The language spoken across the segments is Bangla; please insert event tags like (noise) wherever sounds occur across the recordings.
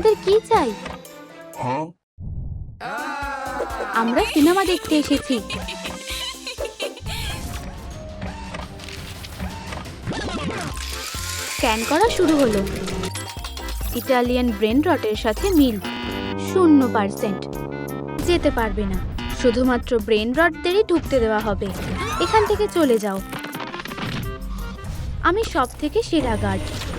আপনাদের কি চাই? আমরা সিনেমা দেখতে এসেছি। স্ক্যান করা শুরু হলো। ইটালিয়ান ব্রেন রটের সাথে মিল। শূন্য পার্সেন্ট। যেতে পারবে না। শুধুমাত্র ব্রেন রটদেরই ঢুকতে দেওয়া হবে। এখান থেকে চলে যাও। আমি সব থেকে সেরা গার্ড।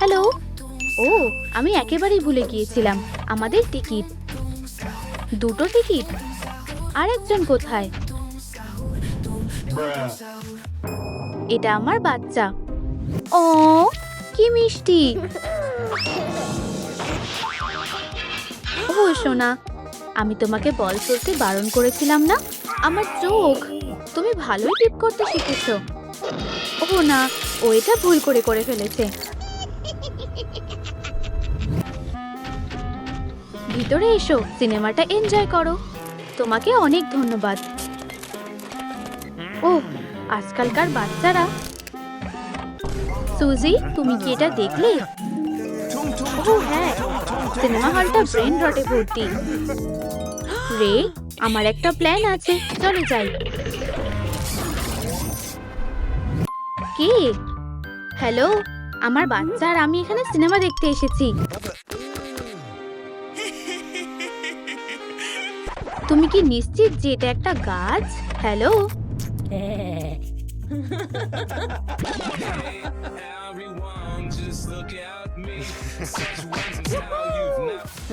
হ্যালো। ও, আমি একেবারেই ভুলে গিয়েছিলাম। আমাদের টিকিট। দুটো টিকিট? আরেকজন কোথায়? এটা আমার বাচ্চা। ও, কি মিষ্টি। ও সোনা, আমি তোমাকে বল ছুড়তে বারণ করেছিলাম না? আমার চোখ। তুমি ভালোই টিপ করতে শিখেছো। ও না, ও এটা ভুল করে করে ফেলেছে। ভিতরে এসো, সিনেমাটা এনজয় করো। তোমাকে অনেক ধন্যবাদ। ও আজকালকার বাচ্চারা। সুজি, তুমি কি এটা দেখলে? ও হ্যাঁ সিনেমা হলটা ব্রেন রটে ভর্তি। রে, আমার একটা প্ল্যান আছে, চলে যাই। কে? হ্যালো, আমার বাচ্চা আর আমি এখানে সিনেমা দেখতে এসেছি। কি নিশ্চিত যে এটা একটা গাছ? হ্যালো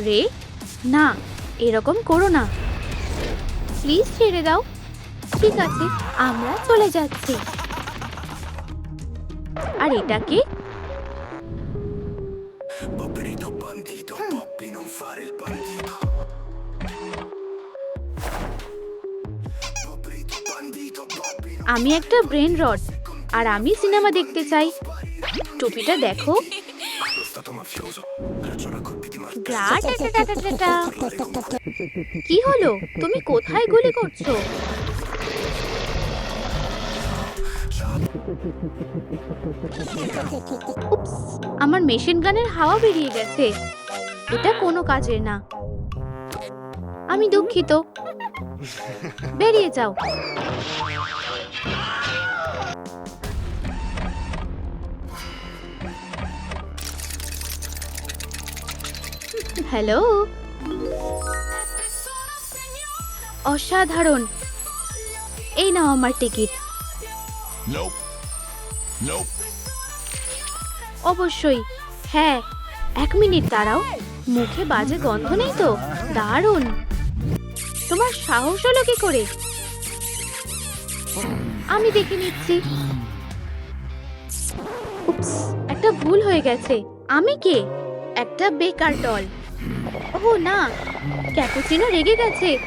রে, না, এরকম করো না। প্লিজ ছেড়ে দাও। ঠিক আছে, আমরা চলে যাচ্ছি। আর এটা আমি একটা ব্রেন রড আর আমি সিনেমা দেখতে চাই। টুপিটা দেখো। কি হলো? তুমি কোথায় গুলি করছ? আমার মেশিন গানের হাওয়া বেরিয়ে গেছে। এটা কোনো কাজের না। আমি দুঃখিত। বেরিয়ে যাও। হ্যালো? অসাধারণ। এই নাও আমার টিকিট. অবশ্যই। হ্যাঁ এক মিনিট দাঁড়াও। মুখে বাজে গন্ধ নেই তো? দারুণ। তোমার সাহস হলো কি করে? আমি দেখে নিচ্ছি। একটা ভুল হয়ে গেছে। আমি কে? একটা বেকার ডল। ও না। ক্যাপুচিনো রেগে গেছে।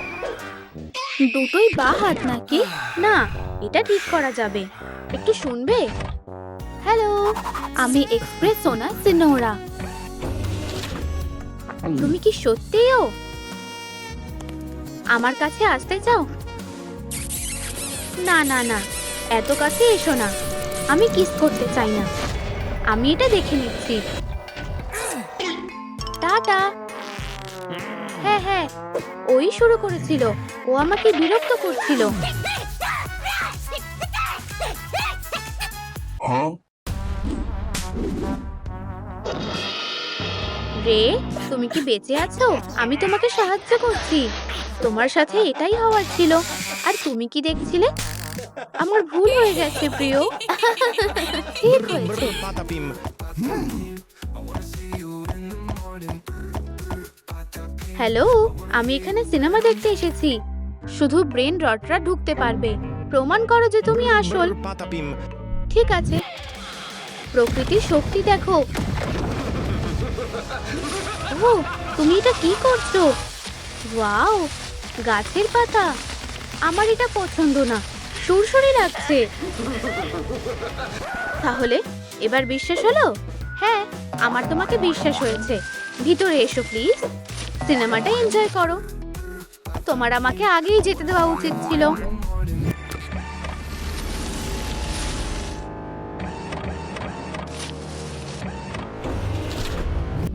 দুটোই বা হাত নাকি? না, এটা ঠিক করা যাবে। একটু শুনবে? হ্যালো, আমি এক্সপ্রেস সোনা সিনোরা তুমি কি সত্যিও আমার কাছে আসতে চাও? না না না, এত কাছে এসো না। আমি কিস করতে চাই না। আমি এটা দেখে নিচ্ছি। টাটা। ওই শুরু করেছিল। ও আমাকে বিরক্ত করছিল। রে তুমি কি বেঁচে আছো? আমি তোমাকে সাহায্য করছি। তোমার সাথে এটাই হওয়ার ছিল। আর তুমি কি দেখছিলে? আমার ভুল হয়ে গেছে প্রিয়। (laughs) ঠিক হয়েছে। হ্যালো আমি এখানে সিনেমা দেখতে এসেছি। শুধু ব্রেন রটরা ঢুকতে পারবে। প্রমাণ করো যে তুমি আসল। ঠিক আছে। প্রকৃতির শক্তি দেখো। ও তুমি এটা কি করছ? ওয়াও গাছের পাতা। আমার এটা পছন্দ না। সুরসুরি লাগছে। তাহলে এবার বিশ্বাস হলো? হ্যাঁ আমার তোমাকে বিশ্বাস হয়েছে। ভিতরে এসো প্লিজ। সিনেমাটা এনজয় করো। তোমার আমাকে আগেই যেতে দেওয়া উচিত ছিল।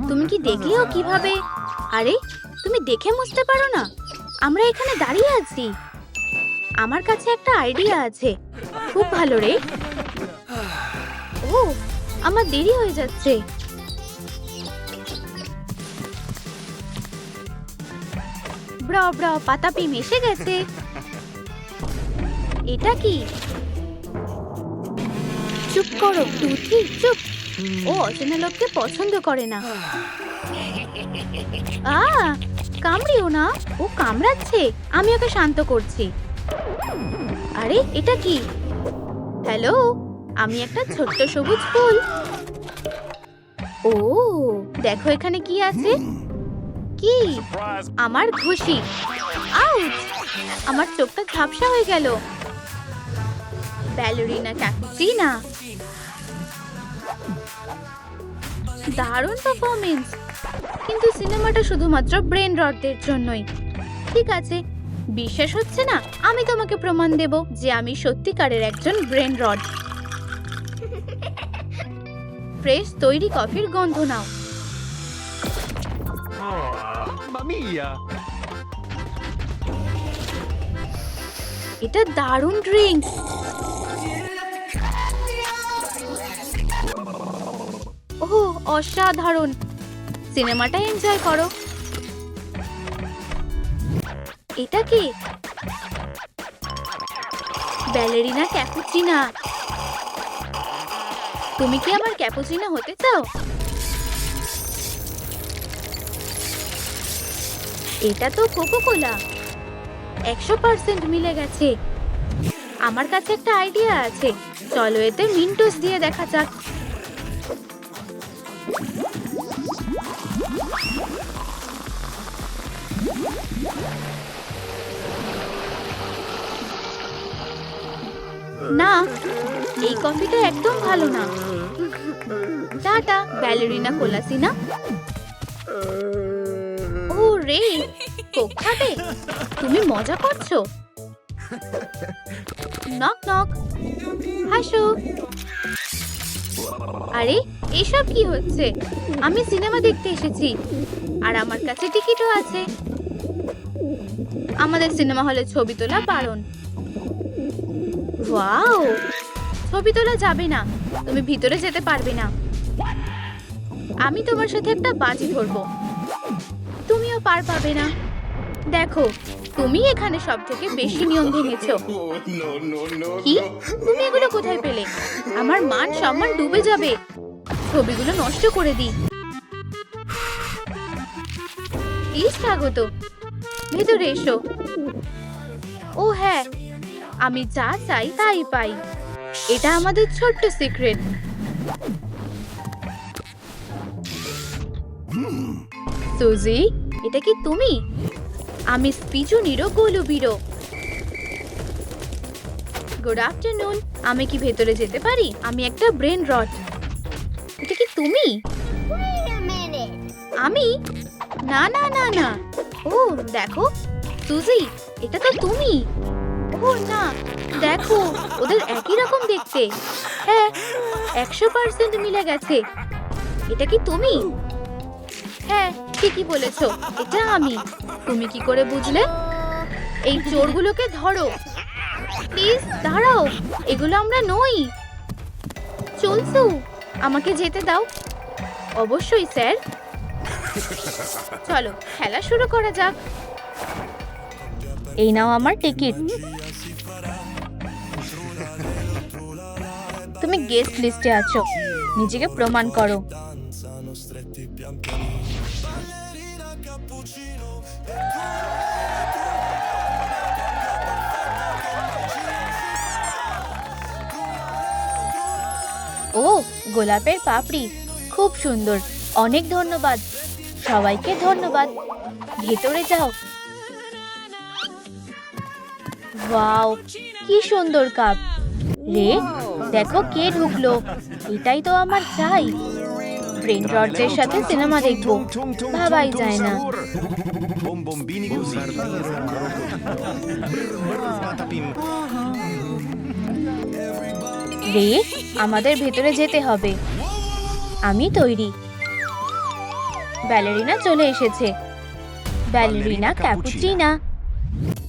তুমি কি দেখলেও কীভাবে? আরে, তুমি দেখে বুঝতে পারো না। আমরা এখানে দাঁড়িয়ে আছি। আমার কাছে একটা আইডিয়া আছে। খুব ভালো রে। ও, আমার দেরি হয়ে যাচ্ছে। ব্র ব্র, পাতা পিম এসে গেছে। এটা কি? চুপ করো, টুথি, চুপ। ও অচেনা লোককে পছন্দ করে না। আ, কামড়িও না। ও কামড়াচ্ছে। আমি ওকে শান্ত করছি। আরে, এটা কি? হ্যালো, আমি একটা ছোট্ট সবুজ ফুল। ও, দেখো এখানে কি আছে। কি? আমার খুশি আউচ! আমার চোখটা ঝাপসা হয়ে গেল। ব্যালোরিনা ক্যাপুচিনা দারুণ পারফরমেন্স কিন্তু সিনেমাটা শুধুমাত্র ব্রেন রডদের জন্যই। ঠিক আছে, বিশ্বাস হচ্ছে না, আমি তোমাকে প্রমাণ দেব যে আমি সত্যিকারের একজন ব্রেন রড। ফ্রেশ তৈরি কফির গন্ধ নাও। এটা দারুণ ড্রিঙ্ক ও অসাধারণ। সিনেমাটা এনজয় করো। এটা কি? Ballerina Cappuccina. তুমি কি আমার ক্যাপুচিনা হতে চাও? এটা তো কোকো কোলা একশো পার্সেন্ট মিলে গেছে। আমার কাছে একটা আইডিয়া আছে। চলো এতে মিন্টোস দিয়ে দেখা যাক। না, এই কফিটা একদম ভালো না। টাটা ব্যালেরিনা কোলাসিনা রে। কোক তুমি মজা করছ। Knock knock. হাসো। আরে, এসব কি হচ্ছে? আমি সিনেমা দেখতে এসেছি। আর আমার কাছে টিকিটও আছে। আমাদের সিনেমা হলে ছবি তোলা বারণ। ওয়াও! ছবি তোলা যাবে না। তুমি ভিতরে যেতে পারবে না। আমি তোমার সাথে একটা বাজি ধরবো। তুমিও পার পাবে না। দেখো, তুমি এখানে সব থেকে বেশি নিয়ম ভেঙেছো। কি? তুমি এগুলো কোথায় পেলে? আমার মান সম্মান ডুবে যাবে। ছবিগুলো নষ্ট করে দিই। স্বাগত? ভেতরে এসো। ও হ্যাঁ আমি যা চাই তাই পাই। এটা আমাদের ছোট্ট সিক্রেট। সুজি? এটা কি তুমি? আমি স্পিচুনিরও গোলুবিরো গুড আফটারনুন আমি কি ভেতরে যেতে পারি? আমি একটা ব্রেন রট এটা কি তুমি? আমি? না না না না। ও দেখো। সুজি এটা তো তুমি। ও না। দেখো ওদের একই রকম দেখতে। হ্যাঁ একশো পার্সেন্ট মিলে গেছে। এটা কি তুমি? হ্যাঁ ঠিকই বলেছ। এটা আমি। তুমি কি করে বুঝলে? এই চোরগুলোকে ধরো। প্লিজ, দাঁড়াও। এগুলো আমরা নই। চলছো আমাকে যেতে দাও। অবশ্যই, স্যার। চলো, খেলা শুরু করা যাক। এই নাও আমার টিকিট। তুমি গেস্ট লিস্টে আছো। নিজেকে প্রমাণ করো। ও, গোলাপের পাপড়ি। খুব সুন্দর। অনেক ধন্যবাদ। সবাইকে ধন্যবাদ। ভেতরে যাও। ওয়াও, কি সুন্দর কাপ। রে, দেখো কে ঢুকলো। এটাই তো আমার চাই। রডসের সাথে সিনেমা দেখব। ভাবাই যায় না. রে আমাদের ভেতরে যেতে হবে। আমি তৈরি। ব্যালেরিনা চলে এসেছে। Ballerina Cappuccina.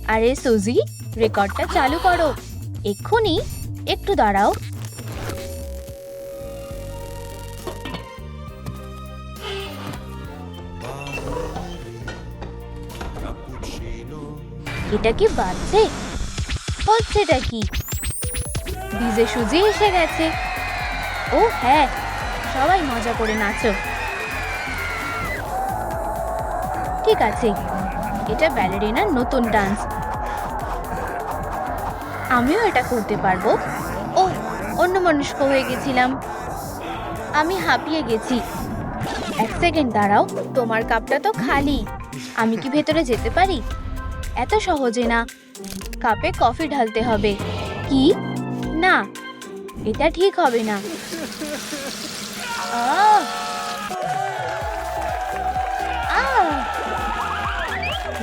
আরে সুজি রেকর্ডটা চালু করো। এক্ষুনি একটু দাঁড়াও। এটা কি বাজছে হচ্ছেটা কি? ডিজে সুজি এসে গেছে। ও হ্যাঁ সবাই মজা করে নাচো। ঠিক আছে, এটা ব্যালেরিনার নতুন ডান্স। আমিও এটা করতে পারব। ও অন্য মনস্ক হয়ে গেছিলাম। আমি হাঁপিয়ে গেছি। এক সেকেন্ড দাঁড়াও, তোমার কাপটা তো খালি। আমি কি ভেতরে যেতে পারি? এত সহজে না। কাপে কফি ঢালতে হবে। কি? না এটা ঠিক হবে না।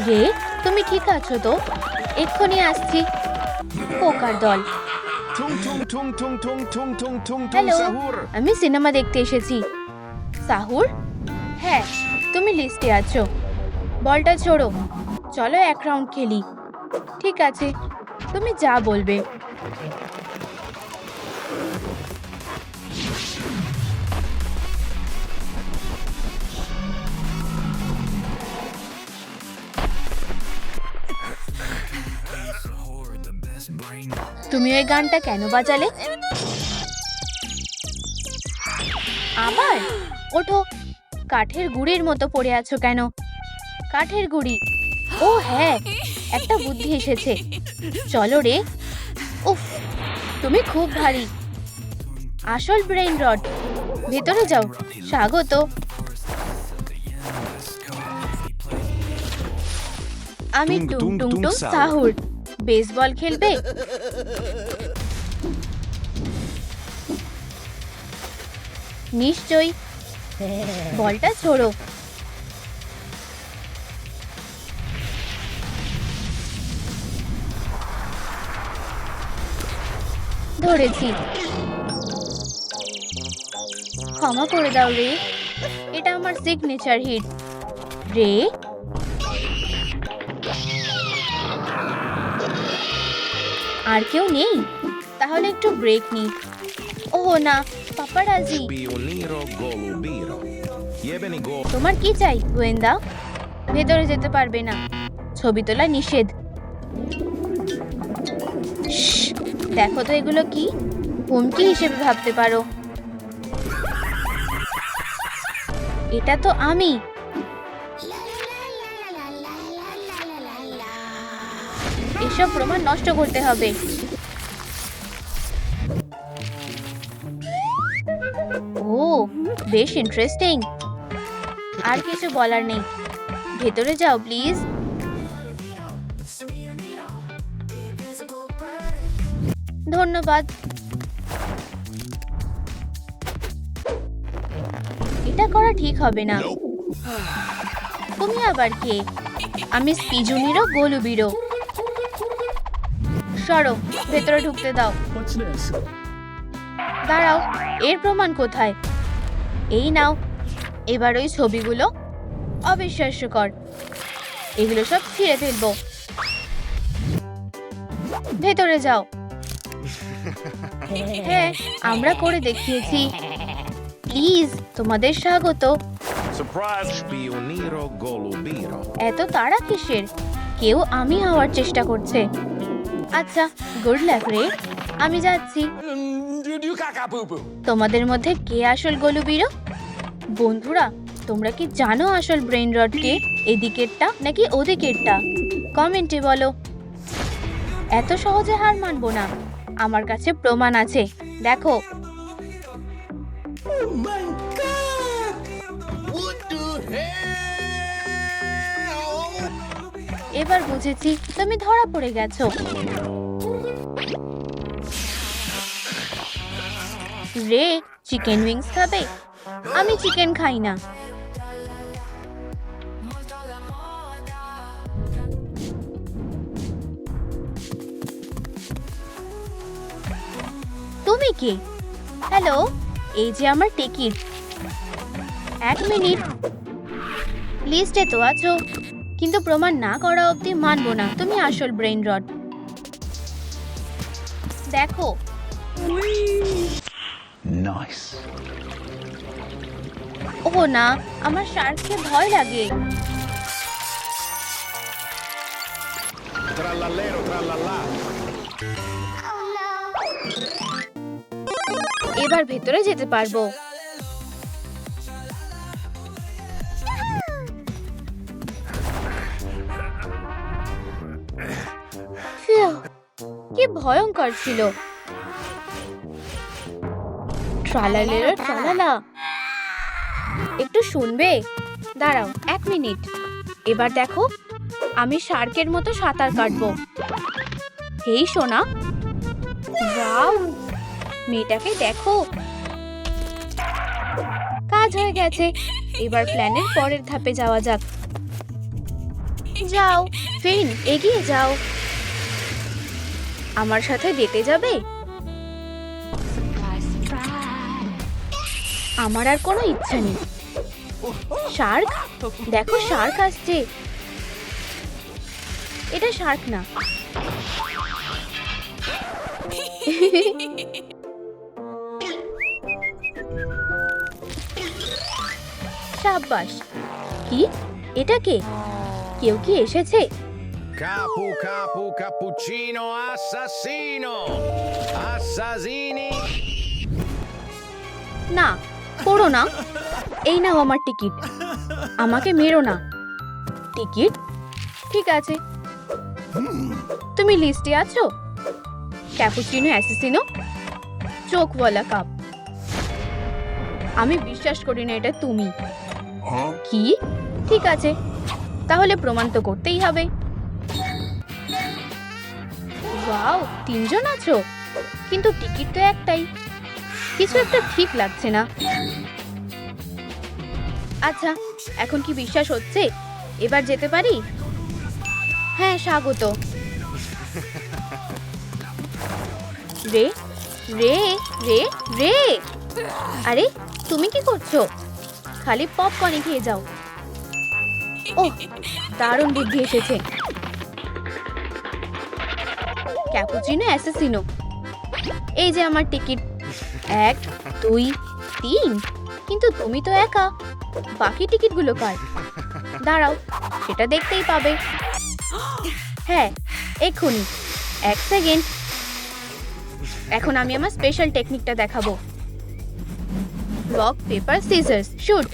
রে তুমি ঠিক আছো তো? এক্ষুনি আসছি। পোকার দল। হ্যালো আমি সিনেমা দেখতে এসেছি। সাহুর? হ্যাঁ তুমি লিস্টে আছো। বলটা ছোড়ো। চলো এক রাউন্ড খেলি। ঠিক আছে, তুমি যা বলবে। তুমি ওই গানটা কেন বাজালে? আবার? ওঠো, কাঠের গুড়ির মতো পড়ে আছো কেন? কাঠের গুড়ি। ও হ্যাঁ একটা বুদ্ধি এসেছে। চলো রে। উফ তুমি খুব ভারী। আসল ব্রেইন রড। ভেতরে যাও। স্বাগত। আমি টুং, টুং টুং। সাহুর। বেসবল খেলবে? নিশ্চয়ই। বলটা ছোড়ো। ধরেছি। ক্ষমা করে দাও রে। এটা আমার সিগনেচার হিট রে? আর কেউ নেই? তাহলে একটু ব্রেক নি। ও না, পাপারাজি. তোমার কি চাই, গোয়েন্দা? ভেতরে যেতে পারবে না। ছবি তোলা নিষেধ। দেখো তো এগুলো কি? হুমকি হিসেবে ভাবতে পারো। এটা তো আমি। এসব প্রমাণ নষ্ট করতে হবে। ও, বেশ ইন্টারেস্টিং আর কিছু বলার নেই। ভেতরে যাও প্লিজ ধন্যবাদ। এটা করা ঠিক হবে না। তুমি আবার কে? আমি স্পিজুনিরও গোলুবিরো সরো ভেতরে ঢুকতে দাও। দাঁড়াও এর প্রমাণ কোথায়? এই নাও এবার ওই ছবিগুলো অবিশ্বাস্যকর এগুলো সব ছিঁড়ে ফেলব। ভেতরে যাও। হ্যাঁ আমরা করে দেখিয়েছি। প্লিজ তোমাদের স্বাগত. এত তাড়া কিসের? কেউ আমি হওয়ার চেষ্টা করছে। আচ্ছা গুড লাক রে। আমি যাচ্ছি। তোমাদের মধ্যে কে আসল গলুবিরো বন্ধুরা তোমরা কি জানো আসল ব্রেন রড কে এদিকেরটা নাকি ওদিকেরটা? কমেন্টে বলো। এত সহজে হার মানবো না। আমার কাছে প্রমাণ আছে। দেখো। এবার বুঝেছি তুমি ধরা পড়ে গেছো। রে চিকেন উইংস খাবে? আমি চিকেন খাই না। তুমি কি? হ্যালো এই যে আমার টিকিট। এক মিনিট। লিস্টে তো আছো। কিন্তু প্রমাণ না করা অবধি মানবো না। তুমি আসল ব্রেইন রড দেখো. ও না আমার শার্ককে ভয় লাগে। Trallallero trallallà. এবার ভেতরে যেতে পারব। কি ভয়ঙ্কর ছিল। একটু শুনবে? দাঁড়াও, এক মিনিট। এবার দেখো, আমি শার্কের মতো সাঁতার কাটবো। হেই, সোনা। মেয়েটাকে দেখো। কাজ হয়ে গেছে। এবার প্ল্যানের পরের ধাপে যাওয়া যাক। যাও ফিন এগিয়ে যাও। আমার সাথে ডেটে যাবে? আমার আর কোনো ইচ্ছা নেই। শার্ক? দেখো শার্ক আসছে। এটা শার্ক না। (laughs) সাব্বাস। কি? এটা কে? কেউ কি এসেছে? Capu capu cappuccino assassino. Assassini. না পড়ো না। এই নাও আমার টিকিট। আমাকে মেরো না। টিকিট? ঠিক আছে। তুমি লিস্টে আছো? Cappuccino assassino? চোখওয়ালা কাপ। আমি বিশ্বাস করি না এটা তুমি। কি? ঠিক আছে। তাহলে প্রমাণ তো করতেই হবে। ওয়াও, তিনজন আছো? কিন্তু টিকিট তো একটাই। কিছু একটা ঠিক লাগছে না। আচ্ছা এখন কি বিশ্বাস হচ্ছে? এবার যেতে পারি? হ্যাঁ স্বাগত। রে রে রে রে। আরে, তুমি কি করছ? খালি পপকর্নই খেয়ে যাও। ও দারুণ বুদ্ধি এসেছে। Cappuccino, Assassino. এই যে আমার টিকিট। এক, দুই, তিন। কিন্তু তুমি তো একা। বাকি টিকিটগুলো কার? দাঁড়াও, সেটা দেখতেই পাবে। হ্যাঁ এক্ষুনি। এক সেকেন্ড। এখন আমি আমার স্পেশাল টেকনিকটা দেখাবো। Rock paper scissors shoot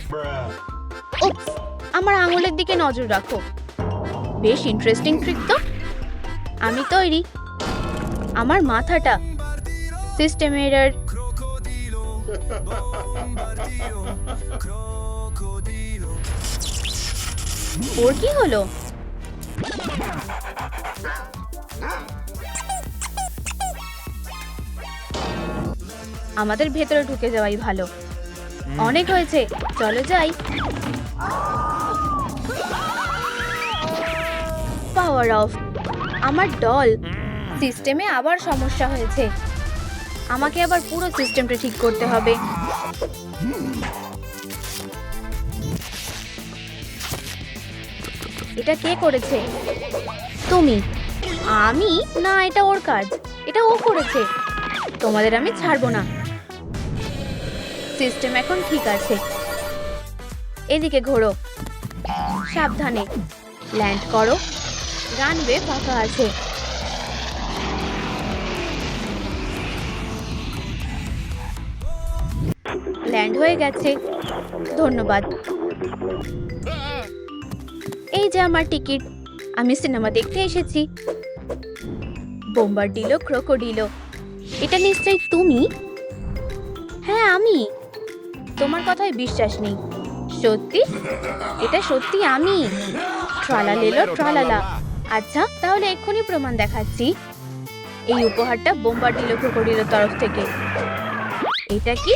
oops আমার আঙুলের দিকে নজর রাখো। বেশ ইন্টারেস্টিং ট্রিক তো। আমি তৈরি। আমার মাথাটা। সিস্টেম এরার ওর কি হলো? আমাদের ভেতরে ঢুকে যাওয়াই ভালো। অনেক হয়েছে। চলো যাই। পাওয়ার অফ আমার ডল সিস্টেমে আবার সমস্যা হয়েছে। আমাকে আবার পুরো সিস্টেমটা ঠিক করতে হবে। এটা কে করেছে? তুমি। আমি? না, এটা ওর কাজ। এটা ও করেছে। তোমাদের আমি ছাড়বো না। সিস্টেম এখন ঠিক আছে। এদিকে ঘোরো। সাবধানে। ল্যান্ড করো। রানওয়ে ফাঁকা আছে। ল্যান্ড হয়ে গেছে। ধন্যবাদ। এই যে আমার টিকিট। আমি সিনেমা দেখতে এসেছি। বোম্বারডিলো, ক্রোকোডিলো। এটা নিশ্চয়ই তুমি? হ্যাঁ আমি। তোমার কথায় বিশ্বাস নেই। সত্যি? এটা সত্যি আমি। ট্রালালেলো ট্রালালা আচ্ছা তাহলে এক্ষুনি প্রমাণ দেখাচ্ছি। এই উপহারটা বোম্বারডিলো ক্রোকোডিলোর তরফ থেকে। এটা কি?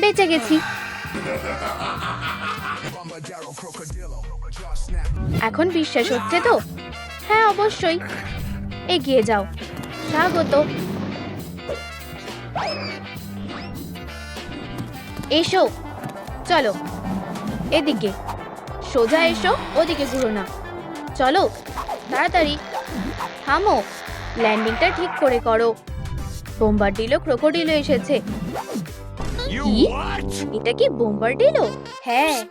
বেঁচে গেছি। এখন বিশ্বাস হচ্ছে তো? হ্যাঁ অবশ্যই। এগিয়ে যাও। স্বাগত। এসো। চলো। এদিকে। সোজা এসো ওদিকে ঘুরো না। চলো তাড়াতাড়ি। থামো। ল্যান্ডিংটা ঠিক করে করো। বোম্বারডিলো ক্রোকোডিলো এসেছে। কি? এটা কি বোম্বারডিলো হ্যাঁ।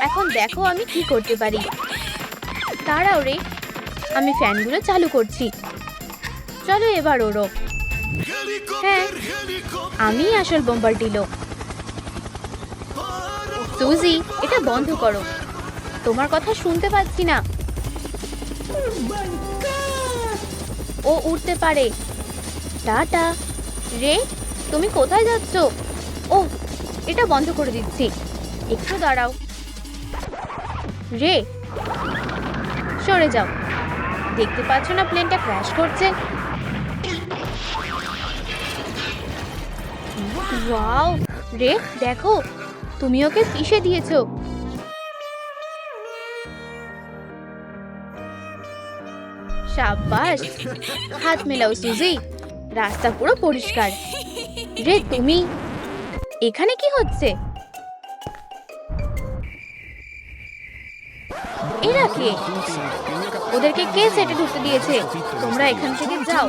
এখন দেখো আমি কি করতে পারি। দাঁড়াও রে। আমি ফ্যানগুলো চালু করছি। চলো এবার ওরো হ্যাঁ আমি আসল বোম্বারডিলো সুজি, এটা বন্ধ করো। তোমার কথা শুনতে পাচ্ছি না। ও উঠতে পারে। টাটা। রে, তুমি কোথায় যাচ্ছ? ও, এটা বন্ধ করে দিচ্ছি। একটু দাঁড়াও। রে, সরে যাও। দেখতে পাচ্ছ না প্লেনটা ক্র্যাশ করছে? ওয়াও রে দেখো তুমি ওকে পিষে দিয়েছ সাবাস হাত মেলাও সুজি রাস্তা পুরো পরিষ্কার রে তুমি এখানে কি হচ্ছে এরা কে ওদেরকে কে সেটে ঢুকতে দিয়েছে তোমরা এখান থেকে যাও